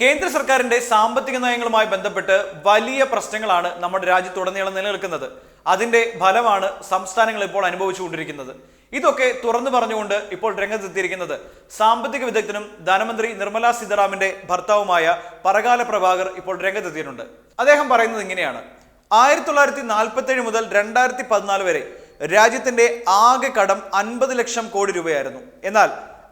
കേന്ദ്ര സർക്കാരിന്റെ സാമ്പത്തിക നയങ്ങളുമായി ബന്ധപ്പെട്ട് വലിയ പ്രശ്നങ്ങളാണ് നമ്മുടെ രാജ്യത്തുടനീളം നിലനിൽക്കുന്നത്. അതിന്റെ ഫലമാണ് സംസ്ഥാനങ്ങൾ ഇപ്പോൾ അനുഭവിച്ചുകൊണ്ടിരിക്കുന്നത്. ഇതൊക്കെ തുറന്നു പറഞ്ഞുകൊണ്ട് ഇപ്പോൾ രംഗത്തെത്തിയിരിക്കുന്നത് സാമ്പത്തിക വിദഗ്ധനും ധനമന്ത്രി നിർമ്മലാ സീതാറാമിന്റെ ഭർത്താവുമായ പറകാല പ്രഭാകർ ഇപ്പോൾ രംഗത്തെത്തിയിട്ടുണ്ട്. അദ്ദേഹം പറയുന്നത് ഇങ്ങനെയാണ്. ആയിരത്തി തൊള്ളായിരത്തി നാൽപ്പത്തി ഏഴ് മുതൽ രണ്ടായിരത്തി പതിനാല് വരെ രാജ്യത്തിന്റെ ആകെ കടം അൻപത് ലക്ഷം കോടി രൂപയായിരുന്നു. എന്നാൽ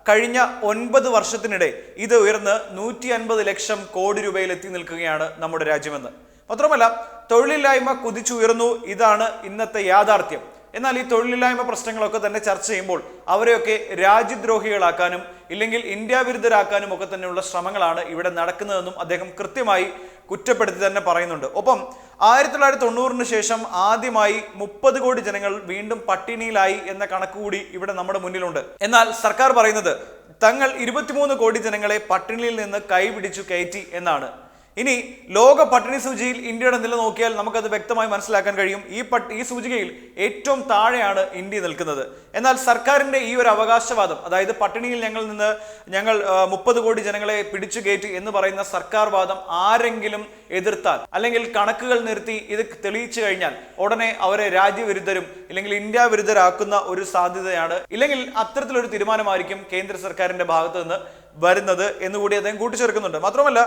കഴിഞ്ഞ ഒൻപത് വർഷത്തിനിടെ ഇത് ഉയർന്ന് നൂറ്റി അൻപത് ലക്ഷം കോടി രൂപയിൽ എത്തി നിൽക്കുകയാണ് നമ്മുടെ രാജ്യമെന്ന്. മാത്രമല്ല തൊഴിലില്ലായ്മ കുതിച്ചുയർന്നു ഇതാണ് ഇന്നത്തെ യാഥാർത്ഥ്യം. എന്നാൽ ഈ തൊഴിലില്ലായ്മ പ്രശ്നങ്ങളൊക്കെ തന്നെ ചർച്ച ചെയ്യുമ്പോൾ അവരെയൊക്കെ രാജ്യദ്രോഹികളാക്കാനും ഇല്ലെങ്കിൽ ഇന്ത്യ വിരുദ്ധരാക്കാനും ഒക്കെ തന്നെയുള്ള ശ്രമങ്ങളാണ് ഇവിടെ നടക്കുന്നതെന്നും അദ്ദേഹം കൃത്യമായി കുറ്റപ്പെടുത്തി തന്നെ പറയുന്നുണ്ട്. ഒപ്പം ആയിരത്തി തൊള്ളായിരത്തി തൊണ്ണൂറിന് ശേഷം ആദ്യമായി മുപ്പത് കോടി ജനങ്ങൾ വീണ്ടും പട്ടിണിയിലായി എന്ന കണക്ക് കൂടി ഇവിടെ നമ്മുടെ മുന്നിലുണ്ട്. എന്നാൽ സർക്കാർ പറയുന്നത് തങ്ങൾ ഇരുപത്തിമൂന്ന് കോടി ജനങ്ങളെ പട്ടിണിയിൽ നിന്ന് കൈപിടിച്ചു കയറ്റി എന്നാണ്. ഇനി ലോക പട്ടിണി സൂചിയിൽ ഇന്ത്യയുടെ നില നോക്കിയാൽ നമുക്കത് വ്യക്തമായി മനസ്സിലാക്കാൻ കഴിയും. ഈ പട്ട് ഈ സൂചികയിൽ ഏറ്റവും താഴെയാണ് ഇന്ത്യ നിൽക്കുന്നത്. എന്നാൽ സർക്കാരിന്റെ ഈ ഒരു അവകാശവാദം അതായത് പട്ടിണിയിൽ ഞങ്ങൾ നിന്ന് ഞങ്ങൾ മുപ്പത് കോടി ജനങ്ങളെ പിടിച്ചു കയറ്റി എന്ന് പറയുന്ന സർക്കാർ വാദം ആരെങ്കിലും എതിർത്താൽ. അല്ലെങ്കിൽ കണക്കുകൾ നിർത്തി ഇത് തെളിയിച്ചു കഴിഞ്ഞാൽ ഉടനെ അവരെ രാജ്യവിരുദ്ധരും ഇല്ലെങ്കിൽ ഇന്ത്യ വിരുദ്ധരാക്കുന്ന ഒരു സാധ്യതയാണ്. ഇല്ലെങ്കിൽ അത്തരത്തിലൊരു തീരുമാനമായിരിക്കും കേന്ദ്ര സർക്കാരിന്റെ ഭാഗത്തു നിന്ന് വരുന്നത് എന്നുകൂടി അദ്ദേഹം കൂട്ടിച്ചേർക്കുന്നുണ്ട്. മാത്രമല്ല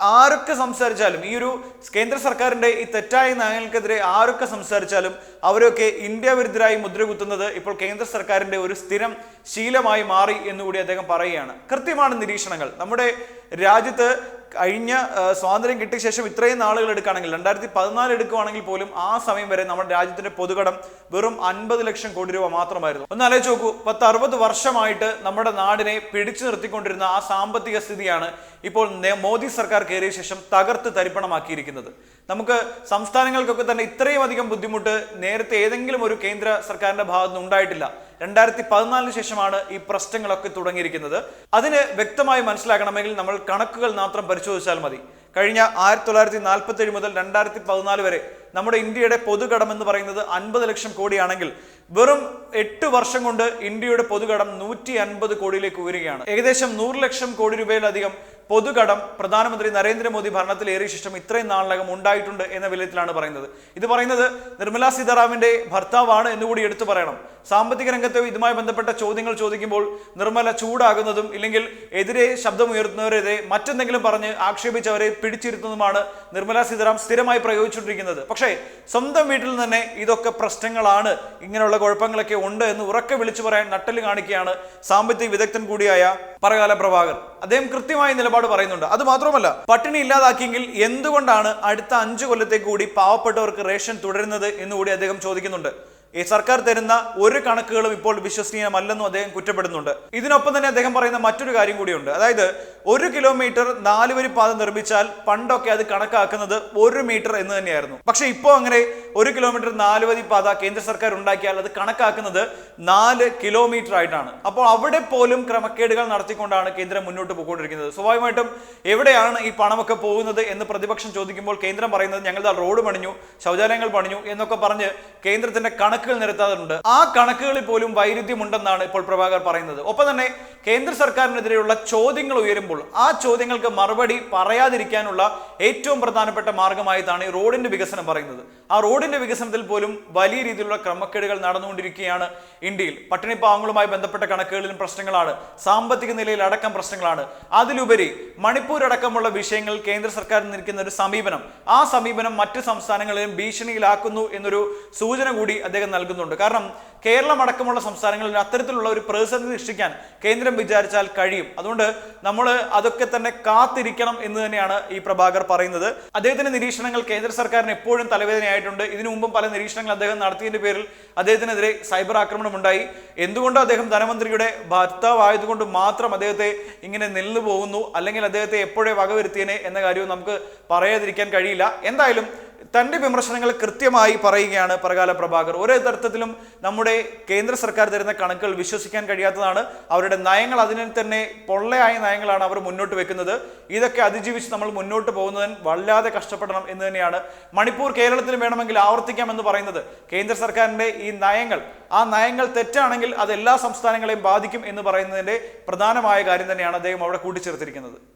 ആരൊക്കെ സംസാരിച്ചാലും ഈ ഒരു കേന്ദ്ര സർക്കാരിന്റെ ഈ തെറ്റായ നയങ്ങൾക്കെതിരെ ആരൊക്കെ സംസാരിച്ചാലും അവരൊക്കെ ഇന്ത്യ വിരുദ്ധരായി മുദ്രകുത്തുന്നത് ഇപ്പോൾ കേന്ദ്ര സർക്കാരിന്റെ ഒരു സ്ഥിരം ശീലമായി മാറി എന്നുകൂടി അദ്ദേഹം പറയുകയാണ്. കൃത്യമാണ് നിരീക്ഷണങ്ങൾ. നമ്മുടെ രാജ്യത്ത് കഴിഞ്ഞ സ്വാതന്ത്ര്യം കിട്ടിയ ശേഷം ഇത്രയും നാളുകൾ എടുക്കുകയാണെങ്കിൽ രണ്ടായിരത്തി പതിനാല് എടുക്കുകയാണെങ്കിൽ പോലും ആ സമയം വരെ നമ്മുടെ രാജ്യത്തിന്റെ പൊതുകടം വെറും അൻപത് ലക്ഷം കോടി രൂപ മാത്രമായിരുന്നു. ഒന്ന് ആലോചിച്ച് നോക്കൂ പത്ത് അറുപത് വർഷമായിട്ട് നമ്മുടെ നാടിനെ പിടിച്ചു നിർത്തിക്കൊണ്ടിരുന്ന ആ സാമ്പത്തിക സ്ഥിതിയാണ് ഇപ്പോൾ മോദി സർക്കാർ കയറിയ ശേഷം തകർത്ത് തരിപ്പണമാക്കിയിരിക്കുന്നത്. നമുക്ക് സംസ്ഥാനങ്ങൾക്കൊക്കെ തന്നെ ഇത്രയും അധികം ബുദ്ധിമുട്ട് നേരത്തെ ഏതെങ്കിലും ഒരു കേന്ദ്ര സർക്കാരിന്റെ ഭാഗത്തുനിന്ന് ഉണ്ടായിട്ടില്ല. രണ്ടായിരത്തി പതിനാലിന് ശേഷമാണ് ഈ പ്രശ്നങ്ങളൊക്കെ തുടങ്ങിയിരിക്കുന്നത്. അതിന് വ്യക്തമായി മനസ്സിലാക്കണമെങ്കിൽ നമ്മൾ കണക്കുകൾ മാത്രം പരിശോധിച്ചാൽ മതി. കഴിഞ്ഞ ആയിരത്തി തൊള്ളായിരത്തി നാൽപ്പത്തി ഏഴ് മുതൽ രണ്ടായിരത്തി പതിനാല് വരെ നമ്മുടെ ഇന്ത്യയുടെ പൊതുകടം എന്ന് പറയുന്നത് അൻപത് ലക്ഷം കോടിയാണെങ്കിൽ വെറും എട്ട് വർഷം കൊണ്ട് ഇന്ത്യയുടെ പൊതുകടം നൂറ്റി അൻപത് കോടിയിലേക്ക് ഉയരുകയാണ്. ഏകദേശം നൂറ് ലക്ഷം കോടി രൂപയിലധികം പൊതുകടം പ്രധാനമന്ത്രി നരേന്ദ്രമോദി ഭരണത്തിലേറിയ ശേഷം ഇത്രയും നാളിനകം ഉണ്ടായിട്ടുണ്ട് എന്ന വിലയത്തിലാണ് പറയുന്നത്. ഇത് പറയുന്നത് നിർമ്മലാ സീതാറാമിന്റെ ഭർത്താവാണ് എന്നുകൂടി എടുത്തു പറയണം. സാമ്പത്തിക രംഗത്തെ ഇതുമായി ബന്ധപ്പെട്ട ചോദ്യങ്ങൾ ചോദിക്കുമ്പോൾ നിർമ്മല ചൂടാകുന്നതും ഇല്ലെങ്കിൽ എതിരെ ശബ്ദമുയർത്തുന്നവരെതിരെ മറ്റെന്തെങ്കിലും പറഞ്ഞ് ആക്ഷേപിച്ചവരെ പിടിച്ചിരുത്തുന്നതുമാണ് നിർമ്മലാ സീതാറാം സ്ഥിരമായി പ്രയോഗിച്ചുകൊണ്ടിരിക്കുന്നത്. പക്ഷേ സ്വന്തം വീട്ടിൽ തന്നെ ഇതൊക്കെ പ്രശ്നങ്ങളാണ്. ഇങ്ങനെയുള്ള കുഴപ്പങ്ങളൊക്കെ ഉണ്ട് എന്ന് ഉറക്കെ വിളിച്ചു പറയാൻ നട്ടൽ കാണിക്കുകയാണ് സാമ്പത്തിക വിദഗ്ധൻ കൂടിയായ പറകാല പ്രഭാകർ. അദ്ദേഹം കൃത്യമായ നിലപാട് പറയുന്നുണ്ട്. അത് മാത്രമല്ല പട്ടിണി ഇല്ലാതാക്കിയെങ്കിൽ എന്തുകൊണ്ടാണ് അടുത്ത അഞ്ചു കൊല്ലത്തേക്ക് കൂടി പാവപ്പെട്ടവർക്ക് റേഷൻ തുടരുന്നത് എന്നുകൂടി അദ്ദേഹം ചോദിക്കുന്നുണ്ട്. ഈ സർക്കാർ തരുന്ന ഒരു കണക്കുകളും ഇപ്പോൾ വിശ്വസനീയമല്ലെന്നും അദ്ദേഹം കുറ്റപ്പെടുന്നുണ്ട്. ഇതിനൊപ്പം തന്നെ അദ്ദേഹം പറയുന്ന മറ്റൊരു കാര്യം കൂടിയുണ്ട്. അതായത് ഒരു കിലോമീറ്റർ നാലുവരി പാത നിർമ്മിച്ചാൽ പണ്ടൊക്കെ അത് കണക്കാക്കുന്നത് ഒരു മീറ്റർ എന്ന് തന്നെയായിരുന്നു. പക്ഷെ ഇപ്പോൾ അങ്ങനെ ഒരു കിലോമീറ്റർ നാലുവരി പാത കേന്ദ്ര സർക്കാർ ഉണ്ടാക്കിയാൽ അത് കണക്കാക്കുന്നത് നാല് കിലോമീറ്റർ ആയിട്ടാണ്. അപ്പോൾ അവിടെ പോലും ക്രമക്കേടുകൾ നടത്തിക്കൊണ്ടാണ് കേന്ദ്രം മുന്നോട്ട് പോയിക്കൊണ്ടിരിക്കുന്നത്. സ്വാഭാവികമായിട്ടും എവിടെയാണ് ഈ പണമൊക്കെ പോകുന്നത് എന്ന് പ്രതിപക്ഷം ചോദിക്കുമ്പോൾ കേന്ദ്രം പറയുന്നത് ഞങ്ങളുടെ റോഡ് പണിഞ്ഞു ശൗചാലയങ്ങൾ പണിഞ്ഞു എന്നൊക്കെ പറഞ്ഞ് കേന്ദ്രത്തിന്റെ കണക്കുകൾ നിരത്താറുണ്ട്. ആ കണക്കുകളിൽ പോലും വൈരുദ്ധ്യമുണ്ടെന്നാണ് ഇപ്പോൾ പ്രഭാകർ പറയുന്നത്. ഒപ്പം തന്നെ കേന്ദ്ര സർക്കാരിനെതിരെയുള്ള ചോദ്യങ്ങൾ ഉയരുമ്പോൾ ആ ചോദ്യങ്ങൾക്ക് മറുപടി പറയാതിരിക്കാനുള്ള ഏറ്റവും പ്രധാനപ്പെട്ട മാർഗമായിട്ടാണ് ഈ റോഡിന്റെ വികസനം പറയുന്നത്. ആ റോഡിന്റെ വികസനത്തിൽ പോലും വലിയ രീതിയിലുള്ള ക്രമക്കേടുകൾ നടന്നുകൊണ്ടിരിക്കുകയാണ് ഇന്ത്യയിൽ. പട്ടിണി പാവങ്ങളുമായി ബന്ധപ്പെട്ട കണക്കുകളിലും പ്രശ്നങ്ങളാണ്. സാമ്പത്തിക നിലയിൽ അടക്കം പ്രശ്നങ്ങളാണ്. അതിലുപരി മണിപ്പൂർ അടക്കമുള്ള വിഷയങ്ങൾ കേന്ദ്ര സർക്കാർ നിൽക്കുന്ന ഒരു സമീപനം. ആ സമീപനം മറ്റ് സംസ്ഥാനങ്ങളിലും ഭീഷണിയിലാക്കുന്നു എന്നൊരു സൂചന കൂടി അദ്ദേഹം നൽകുന്നുണ്ട്. കാരണം കേരളം അടക്കമുള്ള സംസ്ഥാനങ്ങളിൽ അത്തരത്തിലുള്ള ഒരു പ്രതിസന്ധി സൃഷ്ടിക്കാൻ കേന്ദ്രം വിചാരിച്ചാൽ കഴിയും. അതുകൊണ്ട് നമ്മൾ അതൊക്കെ തന്നെ കാത്തിരിക്കണം എന്ന് തന്നെയാണ് ഈ പ്രഭാകർ പറയുന്നത്. അദ്ദേഹത്തിന്റെ നിരീക്ഷണങ്ങൾ കേന്ദ്ര സർക്കാരിന് എപ്പോഴും തലവേദനയായിട്ടുണ്ട്. ഇതിനു മുമ്പും പല നിരീക്ഷണങ്ങൾ അദ്ദേഹം നടത്തിയതിന്റെ പേരിൽ അദ്ദേഹത്തിനെതിരെ സൈബർ ആക്രമണം ഉണ്ടായി. എന്തുകൊണ്ട് അദ്ദേഹം ധനമന്ത്രിയുടെ ഭർത്താവായതുകൊണ്ട് മാത്രം അദ്ദേഹത്തെ ഇങ്ങനെ നിന്നു പോകുന്നു? അല്ലെങ്കിൽ അദ്ദേഹത്തെ എപ്പോഴേ വകവരുത്തിയനെ എന്ന കാര്യവും നമുക്ക് പറയാതിരിക്കാൻ കഴിയില്ല. എന്തായാലും തന്റെ വിമർശനങ്ങൾ കൃത്യമായി പറയുകയാണ് പ്രകാല പ്രഭാകർ. ഒരേ തരത്തിലും നമ്മുടെ കേന്ദ്ര സർക്കാർ തരുന്ന കണക്കുകൾ വിശ്വസിക്കാൻ കഴിയാത്തതാണ്. അവരുടെ നയങ്ങൾ അതിനെ തന്നെ പൊള്ളയായ നയങ്ങളാണ് അവർ മുന്നോട്ട് വെക്കുന്നത്. ഇതൊക്കെ അതിജീവിച്ച് നമ്മൾ മുന്നോട്ട് പോകുന്നതിന് വല്ലാതെ കഷ്ടപ്പെടണം എന്ന് തന്നെയാണ് മണിപ്പൂർ കേരളത്തിൽ വേണമെങ്കിൽ ആവർത്തിക്കാം എന്ന് പറയുന്നത്. കേന്ദ്ര സർക്കാരിന്റെ ഈ നയങ്ങൾ ആ നയങ്ങൾ തെറ്റാണെങ്കിൽ അത് എല്ലാ സംസ്ഥാനങ്ങളെയും ബാധിക്കും എന്ന് പറയുന്നതിന്റെ പ്രധാനമായ കാര്യം തന്നെയാണ് അദ്ദേഹം അവിടെ കൂട്ടിച്ചേർത്തിരിക്കുന്നത്.